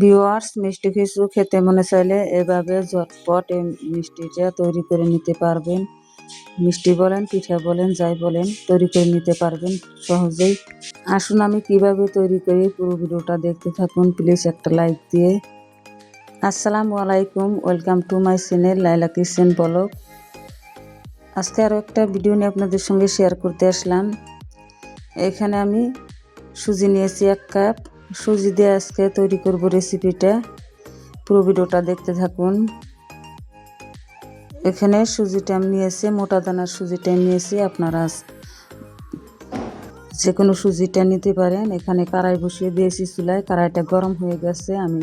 Viewers, মিষ্টি কিছু খেতে মনে চাইলে এভাবে ঝটপট এই মিষ্টিটা তৈরি করে নিতে পারবেন। মিষ্টি বলেন, পিঠা বলেন, যাই বলেন, তৈরি করে নিতে পারবেন সহজেই। আসুন আমি কীভাবে তৈরি করি পুরো ভিডিওটা দেখতে থাকুন। প্লিজ একটা লাইক দিয়ে। আসসালামু আলাইকুম, welcome to my channel Laila kitchen blog. আজকে আরও একটা ভিডিও নিয়ে আপনাদের সঙ্গে শেয়ার করতে আসলাম। এখানে আমি সুজি নিয়েছি এক কাপ। সুজি দিয়ে আজকে তৈরি করব রেসিপিটা পুরো ভিডিওটা দেখতে থাকুন। এখানে সুজিটা আমি নিয়েছি, মোটা দানার সুজিটা নিয়েছি। আপনারা যে কোনো সুজিটা নিতে পারেন। এখানে কড়াই বসিয়ে দিয়েছি চুলায়। কড়াইটা গরম হয়ে গেছে। আমি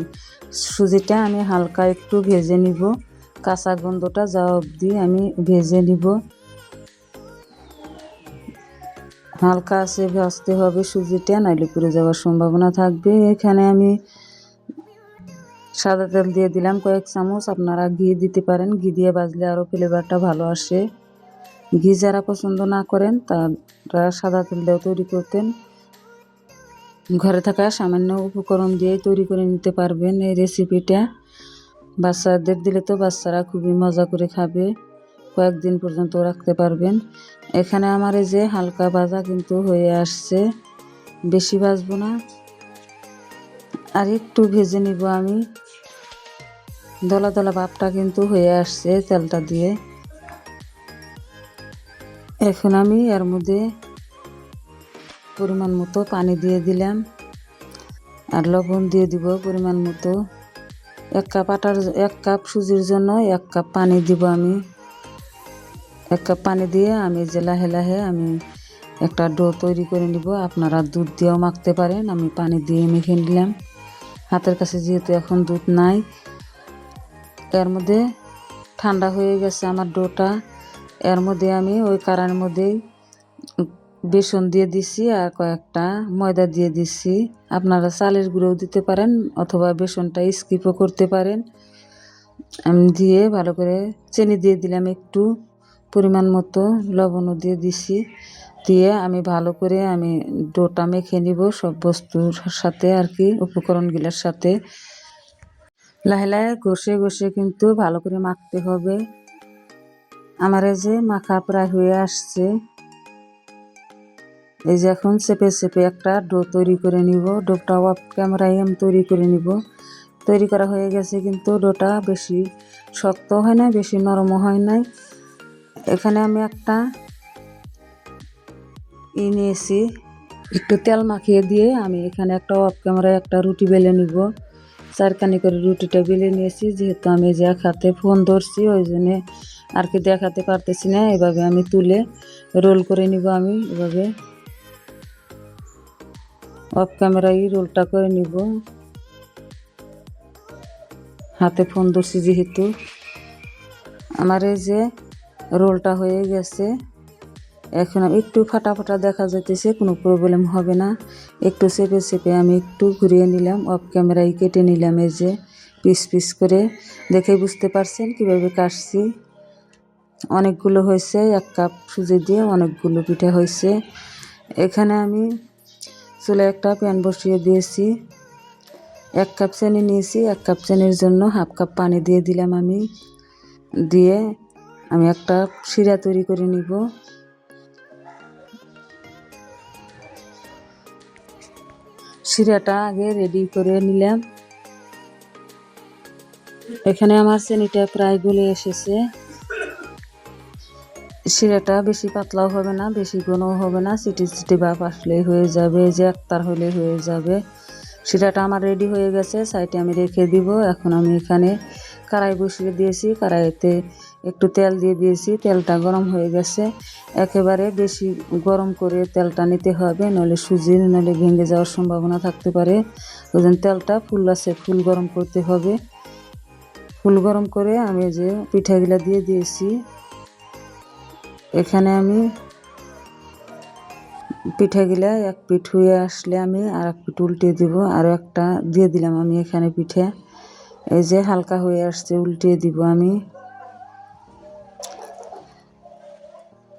সুজিটা আমি হালকা একটু ভেজে নিব। কাঁচা গন্ধটা যাওয়া অবধি আমি ভেজে নিব। হালকা আছে ভাজতে হবে সুজিটা, নাইলে পুড়ে যাওয়ার সম্ভাবনা থাকবে। এখানে আমি সাদা তেল দিয়ে দিলাম কয়েক চামচ। আপনারা ঘি দিতে পারেন। ঘি দিয়ে বাজলে আরও ফ্লেভারটা ভালো আসে। ঘি যারা পছন্দ না করেন, তারা সাদা তেল দিয়েও তৈরি করতেন। ঘরে থাকা সামান্য উপকরণ দিয়ে তৈরি করে নিতে পারবেন এই রেসিপিটা বাচ্চাদের দিলে তো বাচ্চারা খুবই মজা করে খাবে। কয়েকদিন পর্যন্ত রাখতে পারবেন। এখানে আমার এই যে হালকা ভাজা কিন্তু হয়ে আসছে। বেশি ভাজবো না। আর একটু ভেজে নিব আমি। দলা দলা ভাবটা কিন্তু হয়ে আসছে তেলটা দিয়ে। এখন আমি এর মধ্যে পরিমাণ মতো পানি দিয়ে দিলাম। আর লবণ দিয়ে দিব পরিমাণ মতো। এক কাপ আটার এক কাপ সুজির জন্য এক কাপ পানি দিব আমি। এক কাপ পানি দিয়ে আমি যে লাহে লাহে আমি একটা ডো তৈরি করে নিব। আপনারা দুধ দিয়েও মাখতে পারেন, আমি পানি দিয়ে মেখে নিলাম। হাতের কাছে যেহেতু এখন দুধ নাই, এর মধ্যে ঠান্ডা হয়ে গেছে আমার ডোটা। এর মধ্যে আমি ওই কারার মধ্যেই বেসন দিয়ে দিছি আর কয়েকটা ময়দা দিয়ে দিছি। আপনারা চালের গুঁড়োও দিতে পারেন অথবা বেসনটা স্কিপও করতে পারেন। আমি দিয়ে ভালো করে চিনি দিয়ে দিলাম একটু। পরিমাণ মতো লবণও দিয়ে দিছি। দিয়ে আমি ভালো করে আমি ডোটা মেখে নিব সব বস্তুর সাথে আর কি, উপকরণগুলোর সাথে। লাহে লাহে ঘষে ঘষে কিন্তু ভালো করে মাখতে হবে। আমার এই যে মাখা প্রায় হয়ে আসছে। এই যে এখন চেপে চেপে একটা ডো তৈরি করে নিব। ডোটা অফ ক্যামেরায় আমি তৈরি করে নিব। তৈরি করা হয়ে গেছে কিন্তু ডোটা বেশি শক্ত হয় না বেশি নরমও হয় নাই। এখানে আমি একটা ই নিয়েছি। একটু তেল মাখিয়ে দিয়ে আমি এখানে একটা অফ ক্যামেরায় একটা রুটি বেলে নিব। চারখানি করে রুটিটা বেলে নিয়েছি, যেহেতু আমি যে এক হাতে ফোন ধরছি, ওই জন্যে আর কি দেখাতে পারতেছি না। এভাবে আমি তুলে রোল করে নিব আমি, এভাবে অফ ক্যামেরায় রোলটা করে নিব। হাতে ফোন ধরছি যেহেতু। আমার এই যে রোলটা হয়ে গেছে। এখন একটু ফাটা ফাটা দেখা যাইতেছে, কোনো প্রবলেম হবে না। একটু চেপে চেপে আমি একটু ঘুরিয়ে নিলাম অফ ক্যামেরায় কেটে নিলাম এই যে, পিস পিস করে। দেখে বুঝতে পারছেন কীভাবে কাটছি। অনেকগুলো হয়েছে, এক কাপ সুজি দিয়ে অনেকগুলো পিঠা হয়েছে। এখানে আমি চুলে একটা প্যান বসিয়ে দিয়েছি। এক কাপ চিনি নিয়েছি, এক কাপ চিনির জন্য হাফ কাপ পানি দিয়ে দিলাম আমি। দিয়ে আমি একটা শিরা তৈরি করে নিব। শিরাটা আগে রেডি করে নিলাম। এখানে আমার চিনিটা প্রায় গলে এসেছে। শিরাটা বেশি পাতলাও হবে না, বেশি ঘনও হবে না। সিটি সিটি ভাব আসলেই হয়ে যাবে, যে একতার হলে হয়ে যাবে। শিরাটা আমার রেডি হয়ে গেছে সাইডে আমি রেখে দিব। এখন আমি এখানে কড়াই বসিয়ে দিয়েছি। কড়াইতে একটু তেল দিয়ে দিয়েছি, তেলটা গরম হয়ে গেছে। একেবারে বেশি গরম করে তেলটা নিতে হবে, নইলে সুজি নইলে ভেঙে যাওয়ার সম্ভাবনা থাকতে পারে। ওই তেলটা ফুল আছে, ফুল গরম করতে হবে। ফুল গরম করে আমি যে পিঠাগুলা দিয়ে দিয়েছি, এখানে আমি পিঠাগুলা এক পিঠ হয়ে আসলে আমি আর এক পিঠ উল্টে দিব, আর একটা দিয়ে দিলাম আমি এখানে পিঠে। এই যে হালকা হয়ে আসছে, উল্টে দিব আমি।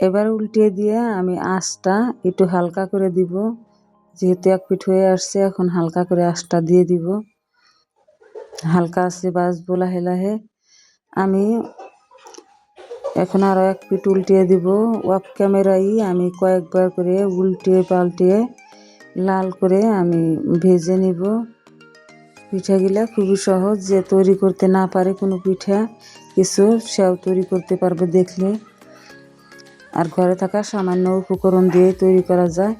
এবার উল্টে দিয়ে আমি আঁচটা একটু হালকা করে দিব। যেহেতু এক পিঠ হয়ে আসছে, এখন হালকা করে আঁচটা দিয়ে দিব। হালকা আছে বাজবো লাহে লাহে। আমি এখন আরও এক পিঠ উল্টিয়ে দিব। অফ ক্যামেরাই আমি কয়েকবার করে উল্টিয়ে পাল্টিয়ে লাল করে আমি ভেজে নিব। পিঠাগুলা খুবই সহজ যে তৈরি করতে না পারে কোনো পিঠা, কিছু সেও তৈরি করতে পারবে দেখলে। আর ঘরে থাকা সামান্য উপকরণ দিয়ে তৈরি করা যায়।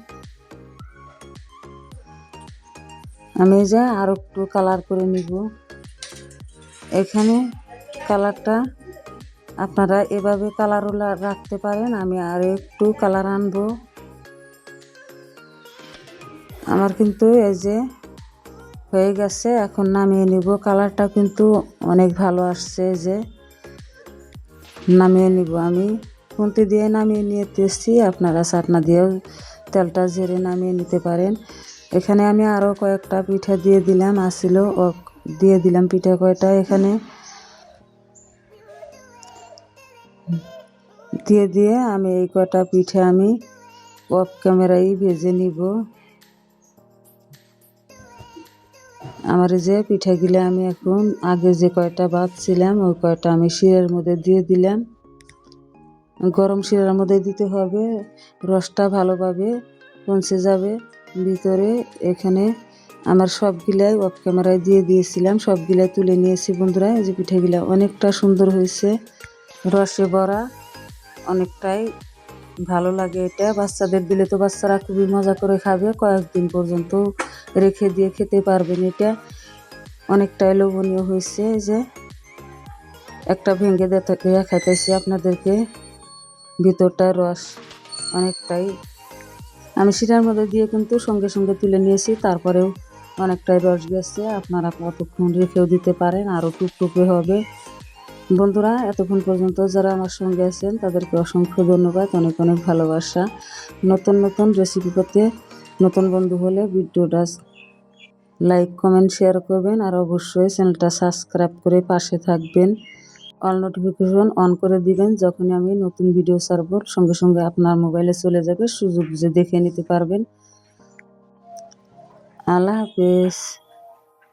আমি যা আর একটু কালার করে নিব। এখানে কালারটা আপনারা এভাবে কালারও রাখতে পারেন, আমি আর একটু কালার আনব। আমার কিন্তু এই যে হয়ে গেছে, এখন নামিয়ে নিব। কালারটা কিন্তু অনেক ভালো আসছে যে নামিয়ে নিব আমি। খুন্তি দিয়ে নামিয়ে নিতেছি আপনারা চাটনা দিয়েও তেলটা ঝেড়ে নামিয়ে নিতে পারেন। এখানে আমি আরও কয়েকটা পিঠা দিয়ে দিলাম, আসিল ও দিয়ে দিলাম পিঠা কয়টা এখানে। দিয়ে দিয়ে আমি এই কটা পিঠে আমি অফ ক্যামেরাই ভেজে নিব। আমার যে পিঠাগুলো আমি এখন আগে যে কয়টা বাঁধছিলাম ওই কয়টা আমি শিরের মধ্যে দিয়ে দিলাম। গরম শিরার মধ্যে দিতে হবে। রসটা ভালোভাবে পৌঁছে যাবে। ভিতরে এখানে আমার সবগুলাই অফ ক্যামেরায় দিয়ে দিয়েছিলাম। সবগুলাই তুলে নিয়েছি বন্ধুরা। এই যে পিঠেগুলা অনেকটা সুন্দর হয়েছে। রসে ভরা, অনেকটাই ভালো লাগে এটা। বাচ্চাদের দিলে তো বাচ্চারা খুবই মজা করে খাবে। কয়েকদিন পর্যন্ত রেখে দিয়ে খেতে পারবেন এটা। অনেকটাই লোভনীয় হয়েছে। যে একটা ভেঙে দেখাইতেছি আপনাদেরকে। ভিতরটা রস অনেকটাই। আমি সেটার মধ্যে দিয়ে কিন্তু সঙ্গে সঙ্গে তুলে নিয়েছি, তারপরেও অনেকটাই রস গেছে। আপনারা কতক্ষণ রেখেও দিতে পারেন আরও টুকটুকে হবে। বন্ধুরা, এতক্ষণ পর্যন্ত যারা আমার সঙ্গে আছেন, তাদেরকে অসংখ্য ধন্যবাদ, অনেক অনেক ভালোবাসা। নতুন নতুন রেসিপি পেতে নতুন বন্ধু হলে ভিডিওটা লাইক কমেন্ট শেয়ার করবেন, আর অবশ্যই চ্যানেলটা সাবস্ক্রাইব করে পাশে থাকবেন। অল নোটিফিকেশন অন করে দিবেন। যখনই আমি নতুন ভিডিও ছাড়ব, সঙ্গে সঙ্গে আপনার মোবাইলে চলে যাবে, সুযোগ বুঝে দেখে নিতে পারবেন। আল্লাহ হাফেজ।